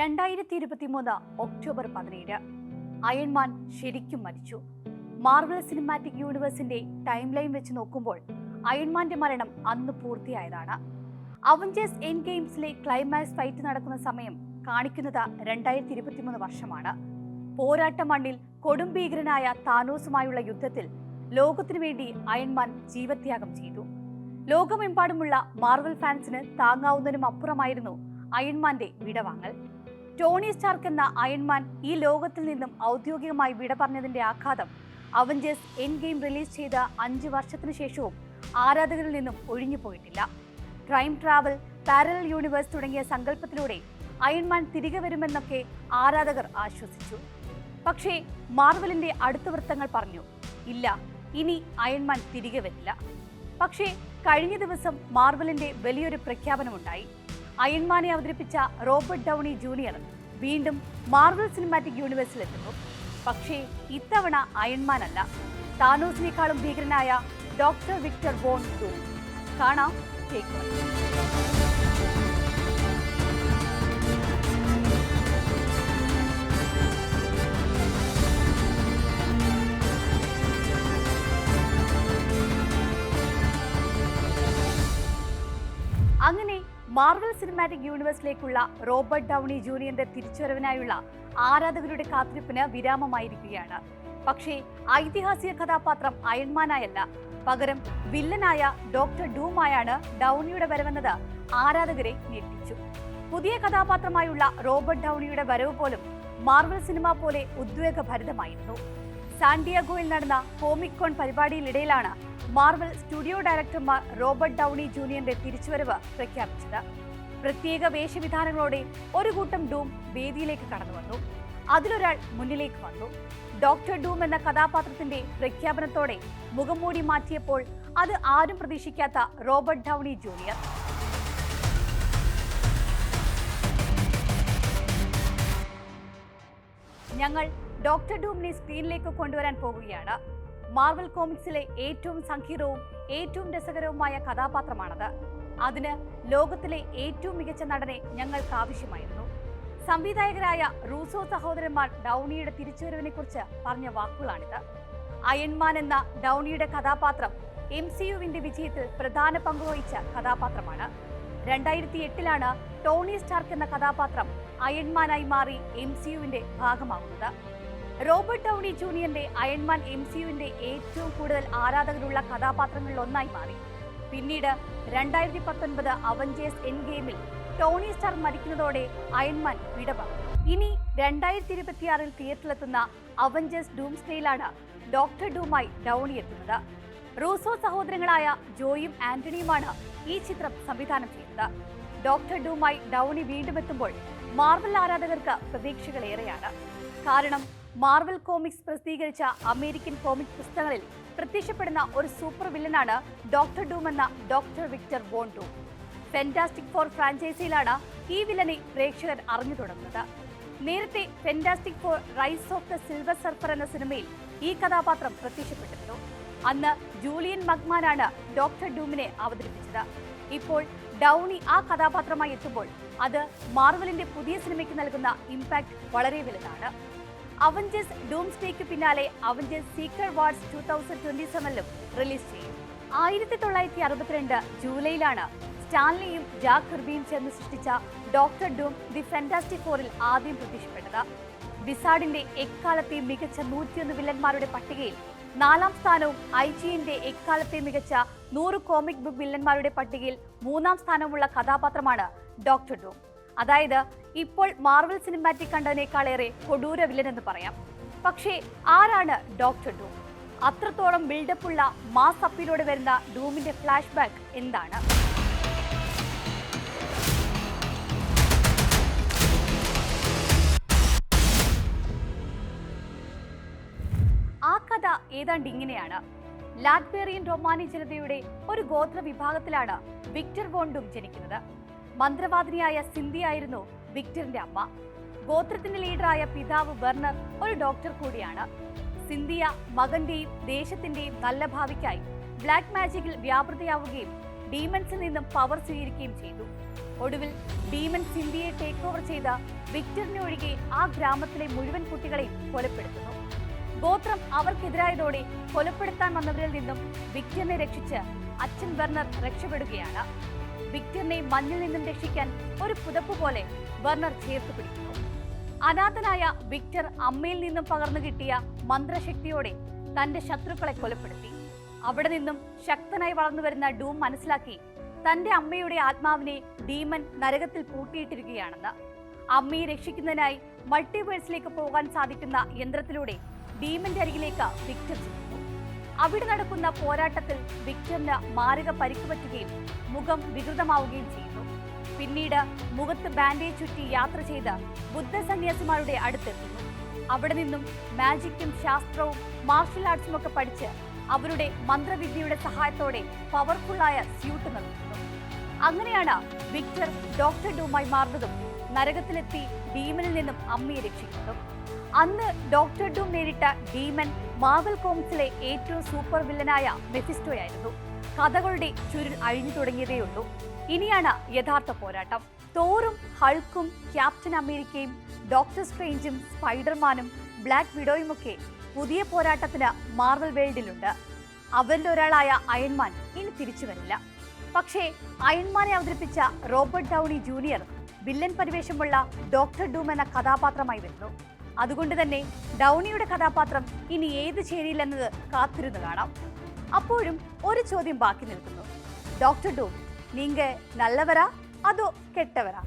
രണ്ടായിരത്തി ഇരുപത്തി മൂന്ന് ഒക്ടോബർ പതിനേഴ്. അയൺമാൻ ശരിക്കും മരിച്ചു. മാർവൽ സിനിമാറ്റിക് യൂണിവേഴ്സിന്റെ ടൈം ലൈൻ വെച്ച് നോക്കുമ്പോൾ അയൺമാന്റെ മരണം അന്ന് പൂർത്തിയായതാണ്. അവഞ്ചേഴ്സ് എൻ ഗെയിംസിലെ ക്ലൈമാക്സ് ഫൈറ്റ് നടക്കുന്ന സമയം കാണിക്കുന്നത് രണ്ടായിരത്തി ഇരുപത്തിമൂന്ന് വർഷമാണ്. പോരാട്ട മണ്ണിൽ കൊടുംഭീകരനായ താനോസുമായുള്ള യുദ്ധത്തിൽ ലോകത്തിനു വേണ്ടി അയൺമാൻ ജീവത്യാഗം ചെയ്തു. ലോകമെമ്പാടുമുള്ള മാർവൽ ഫാൻസിന് താങ്ങാവുന്നതിനും അപ്പുറമായിരുന്നു അയൺമാന്റെ വിടവാങ്ങൽ. ടോണി സ്റ്റാർക്ക് എന്ന അയൺമാൻ ഈ ലോകത്തിൽ നിന്നും ഔദ്യോഗികമായി വിട പറഞ്ഞതിന്റെ ആഘാതം. അവഞ്ചേഴ്സ് എൻ ഗെയിം റിലീസ് ചെയ്ത അഞ്ച് വർഷത്തിനു ശേഷവും ആരാധകരിൽ നിന്നും ഒഴിഞ്ഞു പോയിട്ടില്ല. ടൈം ട്രാവൽ പാരലൽ യൂണിവേഴ്സ് തുടങ്ങിയ സങ്കല്പത്തിലൂടെ അയൺമാൻ തിരികെ വരുമെന്നൊക്കെ ആരാധകർ ആശ്വസിച്ചു. പക്ഷേ മാർവലിന്റെ അടുത്ത വൃത്തങ്ങൾ പറഞ്ഞു ഇല്ല ഇനി അയൺമാൻ തിരികെ വരില്ല. പക്ഷേ കഴിഞ്ഞ ദിവസം മാർവലിന്റെ വലിയൊരു പ്രഖ്യാപനമുണ്ടായി. അയൺമാനെ അവതരിപ്പിച്ച റോബർട്ട് ഡൗണി ജൂനിയർ വീണ്ടും മാർവൽ സിനിമാറ്റിക് യൂണിവേഴ്സിൽ എത്തുന്നു പക്ഷേ ഇത്തവണ അയൺമാൻ അല്ല താനോസിനേക്കാളും ഭീകരനായ ഡോക്ടർ വിക്ടർ ബോൺ ടു കാണാം ടേക്ക് മാർവൽ സിനിമാറ്റിക് യൂണിവേഴ്സിലേക്കുള്ള റോബർട്ട് ഡൗണി ജൂനിയറിന്റെ തിരിച്ചുവരവിനായുള്ള ആരാധകരുടെ കാത്തിരിപ്പിന് വിരാമമായിരിക്കുകയാണ്. പക്ഷേ ഐതിഹാസിക കഥാപാത്രം അയൺമാനായല്ല പകരം വില്ലനായ ഡോക്ടർ ഡൂമായാണ് ഡൗണിയുടെ വരവെന്നത് ആരാധകരെ ഞെട്ടിച്ചു. പുതിയ കഥാപാത്രമായുള്ള റോബർട്ട് ഡൗണിയുടെ വരവ് പോലും മാർവൽ സിനിമ പോലെ ഉദ്വേഗഭരിതമായിരുന്നു. സാന്റിയാഗോയിൽ നടന്ന കോമിക് കോൺ പരിപാടിയിലിടയിലാണ് മാർവൽ സ്റ്റുഡിയോ ഡയറക്ടർമാർ റോബർട്ട് ഡൗണി ജൂനിയറിന്റെ തിരിച്ചുവരവ് പ്രഖ്യാപിച്ചത്. പ്രത്യേക വേഷവിധാനങ്ങളോടെ ഒരു കൂട്ടം ഡൂം വേദിയിലേക്ക് കടന്നു വന്നു. അതിലൊരാൾ മുന്നിലേക്ക് വന്നു. ഡോക്ടർ ഡൂം എന്ന കഥാപാത്രത്തിന്റെ പ്രഖ്യാപനത്തോടെ മുഖംമൂടി മാറ്റിയപ്പോൾ അത് ആരും പ്രതീക്ഷിക്കാത്ത റോബർട്ട് ഡൗണി ജൂനിയർ. ഞങ്ങൾ ഡോക്ടർ ഡൂമിനെ സ്ക്രീനിലേക്ക് കൊണ്ടുവരാൻ പോകുകയാണ് മാർവൽ കോമിക്സിലെ ഏറ്റവും സങ്കീർണവും ഏറ്റവും രസകരവുമായ കഥാപാത്രമാണത്. അതിന് ലോകത്തിലെ ഏറ്റവും മികച്ച നടനെ ഞങ്ങൾക്ക് ആവശ്യമായിരുന്നു. സംവിധായകരായ റൂസോ സഹോദരന്മാർ ഡൗണിയുടെ തിരിച്ചുവരവിനെ കുറിച്ച് പറഞ്ഞ വാക്കുകളാണിത്. അയൺമാൻ എന്ന ഡൗണിയുടെ കഥാപാത്രം എം സി യുവിന്റെ വിജയത്തിൽ പ്രധാന പങ്കുവഹിച്ച കഥാപാത്രമാണ്. രണ്ടായിരത്തി എട്ടിലാണ് ടോണി സ്റ്റാർക്ക് എന്ന കഥാപാത്രം അയൺമാനായി മാറി എം സി യുവിന്റെ ഭാഗമാകുന്നത് റോബർട്ട് ടൗണി ജൂനിയറിന്റെ അയൺമാൻ എം സിയുവിന്റെ ഏറ്റവും കൂടുതൽ ആരാധകരുള്ള കഥാപാത്രങ്ങളിൽ ഒന്നായി മാറി. പിന്നീട് രണ്ടായിരത്തി പത്തൊൻപത് അവഞ്ചേഴ്സ് എൻ ഗെയിമിൽ ടോണി സ്റ്റാർ മരിക്കുന്നതോടെ അയൺമാൻ വിടവാങ്ങി. ഇനി രണ്ടായിരത്തി ഇരുപത്തിയാറിൽ തിയേറ്ററിലെത്തുന്ന അവഞ്ചേഴ്സ് ഡൂംസ്ഡേയിലാണ് ഡോക്ടർ ഡൂമായി ഡൗണി എത്തുന്നത്. റൂസോ സഹോദരങ്ങളായ ജോയും ആന്റണിയുമാണ് ഈ ചിത്രം സംവിധാനം ചെയ്യുന്നത്. ഡോക്ടർ ഡൂമായി ഡൗണി വീണ്ടും എത്തുമ്പോൾ മാർവൽ ആരാധകർക്ക് പ്രതീക്ഷകളേറെയാണ്. കാരണം മാർവൽ കോമിക്സ് പ്രസിദ്ധീകരിച്ച അമേരിക്കൻ കോമിക് പുസ്തകങ്ങളിൽ പ്രത്യക്ഷപ്പെടുന്ന ഒരു സൂപ്പർ വില്ലനാണ് ഡോക്ടർ ഡൂം എന്ന doctor Victor Doom Fantastic Four ഫ്രാഞ്ചൈസിയിലാണ് ഈ വില്ലനെ പ്രേക്ഷകർ അറിഞ്ഞു തുടങ്ങുന്നത്. നേരത്തെ Fantastic Four Rise of the Silver Surfer എന്ന സിനിമയിൽ ഈ കഥാപാത്രം പ്രത്യക്ഷപ്പെട്ടിരുന്നു. അന്ന് ജൂലിയൻ മഗ്മാനാണ് ഡോക്ടർ ഡൂമിനെ അവതരിപ്പിച്ചത്. ഇപ്പോൾ ഡൗണി ആ കഥാപാത്രമായി എത്തുമ്പോൾ അത് മാർവലിന്റെ പുതിയ സിനിമയ്ക്ക് നൽകുന്ന ഇമ്പാക്ട് വളരെ വലുതാണ്. അവഞ്ചേഴ്സ് ഡൂംസ്ഡേക്ക് പിന്നാലെ Avengers Secret Wars two thousand twenty സെവനിലും release ചെയ്യും. ആയിരത്തി തൊള്ളായിരത്തി അറുപത്തിരണ്ട് ജൂലൈയിലാണ് സ്റ്റാൻലിയും ജാക്ക് കിർബിയും ചേർന്ന് സൃഷ്ടിച്ച ഡോക്ടർ ഡൂം ദി ഫെന്റാസ്റ്റിക് ഫോറിൽ ആദ്യം പ്രത്യക്ഷപ്പെട്ടത്. വിസാഡിന്റെ എക്കാലത്തെ മികച്ച നൂറ്റിയൊന്ന് വില്ലന്മാരുടെ പട്ടികയിൽ നാലാം സ്ഥാനവും ഐ ജിന്റെ എക്കാലത്തെ മികച്ച നൂറ് കോമിക് ബുക്ക് വില്ലന്മാരുടെ പട്ടികയിൽ മൂന്നാം സ്ഥാനമുള്ള കഥാപാത്രമാണ് ഡോക്ടർ ഡൂം അതായത് ഇപ്പോൾ മാർവൽ സിനിമാറ്റിക് കണ്ടതിനേക്കാളേറെ കൊടൂര വില്ലൻ എന്ന് പറയാം. പക്ഷേ ആരാണ് ഡോക്ടർ ഡൂം അത്രത്തോളം ബിൽഡപ്പുള്ള മാസ് അപ്പിലൂടെ വരുന്ന ഡൂമിന്റെ ഫ്ലാഷ് ബാക്ക് എന്താണ്? ആ കഥ ഏതാണ്ട് ഇങ്ങനെയാണ്. ലാറ്റ്ബേറിയൻ റൊമാനി ജനതയുടെ ഒരു ഗോത്ര വിഭാഗത്തിലാണ് വിക്ടർ ബോണ്ടും ജനിക്കുന്നത്. മന്ത്രവാദിനിയായ സിന്ധിയായിരുന്നു വിക്ടറിന്റെ അമ്മ. ഗോത്രത്തിന്റെ ലീഡറായ പിതാവ് ബെർണർ ഒരു ഡോക്ടർ കൂടിയാണ്. സിന്ധിയ മകന്റെയും ദേശത്തിന്റെയും നല്ല ഭാവിക്കായി ബ്ലാക്ക് മാജിക്കിൽ വ്യാപൃതയാവുകയും ഡീമൻസിൽ നിന്നും പവർ സ്വീകരിക്കുകയും ചെയ്തു. ഒടുവിൽ ഡീമൻ സിന്ധിയെ ടേക്ക് ഓവർ ചെയ്ത വിക്ടറിനെ ഒഴികെ ആ ഗ്രാമത്തിലെ മുഴുവൻ കുട്ടികളെയും കൊലപ്പെടുത്തുന്നു. ഗോത്രം അവർക്കെതിരായതോടെ കൊലപ്പെടുത്താൻ വന്നവരിൽ നിന്നും വിക്ടറിനെ രക്ഷിച്ച് അച്ഛൻ ബെർണർ രക്ഷപ്പെടുകയാണ്. വിക്ടറിനെ മഞ്ഞിൽ നിന്നും രക്ഷിക്കാൻ ഒരു പുതപ്പ് പോലെ വെർണർ ചേർത്ത് പിടിക്കുന്നു. അനാഥനായ വിക്ടർ അമ്മയിൽ നിന്നും പകർന്നു കിട്ടിയ മന്ത്രശക്തിയോടെ തന്റെ ശത്രുക്കളെ കൊലപ്പെടുത്തി. അവിടെ നിന്നും ശക്തനായി വളർന്നു വരുന്ന ഡൂം മനസ്സിലാക്കി തന്റെ അമ്മയുടെ ആത്മാവിനെ ഡീമൻ നരകത്തിൽ പൂട്ടിയിട്ടിരിക്കുകയാണെന്ന്. അമ്മയെ രക്ഷിക്കുന്നതിനായി മൾട്ടിവേഴ്സിലേക്ക് പോകാൻ സാധിക്കുന്ന യന്ത്രത്തിലൂടെ ഡീമന്റെ അരികിലേക്ക് വിക്ടർ ചെല്ലുന്നു. അവിടെ നടക്കുന്ന പോരാട്ടത്തിൽ വിക്ടറിന് മാരക പരിക്ക് പറ്റുകയും മുഖം വികൃതമാവുകയും ചെയ്യുന്നു. പിന്നീട് മുഖത്ത് ബാൻഡേജ് ചുറ്റി യാത്ര ചെയ്ത് ബുദ്ധ സന്യാസിമാരുടെ അടുത്തെത്തുന്നു. അവിടെ നിന്നും മാജിക്കും ശാസ്ത്രവും മാർഷൽ ആർട്സും ഒക്കെ പഠിച്ച് അവരുടെ മന്ത്രവിദ്യയുടെ സഹായത്തോടെ പവർഫുള്ളായ സ്യൂട്ട് നിർമ്മിക്കുന്നു. അങ്ങനെയാണ് വിക്ടർ ഡോക്ടർ ഡൂമായി മാറുന്നതും നരകത്തിലെത്തി ഡീമനിൽ നിന്നും അമ്മയെ രക്ഷിക്കുന്നു. അന്ന് ഡോക്ടർ ഡൂം നേരിട്ട ഡീമൻ മാവൽ കോംസിലെ ഏറ്റവും സൂപ്പർ വില്ലനായ മെഫിസ്റ്റോയായിരുന്നു. കഥകളുടെ ചുരുൾ അഴിഞ്ഞു തുടങ്ങിയതേയുള്ളൂ. ഇനിയാണ് യഥാർത്ഥ പോരാട്ടം. തോറും ഹൾക്കും ക്യാപ്റ്റൻ അമേരിക്കയും ഡോക്ടർ സ്ട്രേഞ്ചും സ്പൈഡർമാനും ബ്ലാക്ക് വിഡോയുമൊക്കെ പുതിയ പോരാട്ടത്തിന് മാർവൽ വേൾഡിലുണ്ട്. അവരിൽ ഒരാളായ അയൺമാൻ ഇനി തിരിച്ചു വരില്ല. പക്ഷേ അയൺമാനെ അവതരിപ്പിച്ച റോബർട്ട് ഡൗണി ജൂനിയർ വില്ലൻ പരിവേഷമുള്ള ഡോക്ടർ ഡൂം എന്ന കഥാപാത്രമായി വരുന്നു. അതുകൊണ്ട് തന്നെ ഡൗണിയുടെ കഥാപാത്രം ഇനി ഏത് ചേരിയിലെന്നത് കാത്തിരുന്ന് കാണാം. അപ്പോഴും ഒരു ചോദ്യം ബാക്കി നിൽക്കുന്നു. ഡോക്ടർ ഡൂം നിങ്ങൾ നല്ലവരാ അതോ കെട്ടവരാ?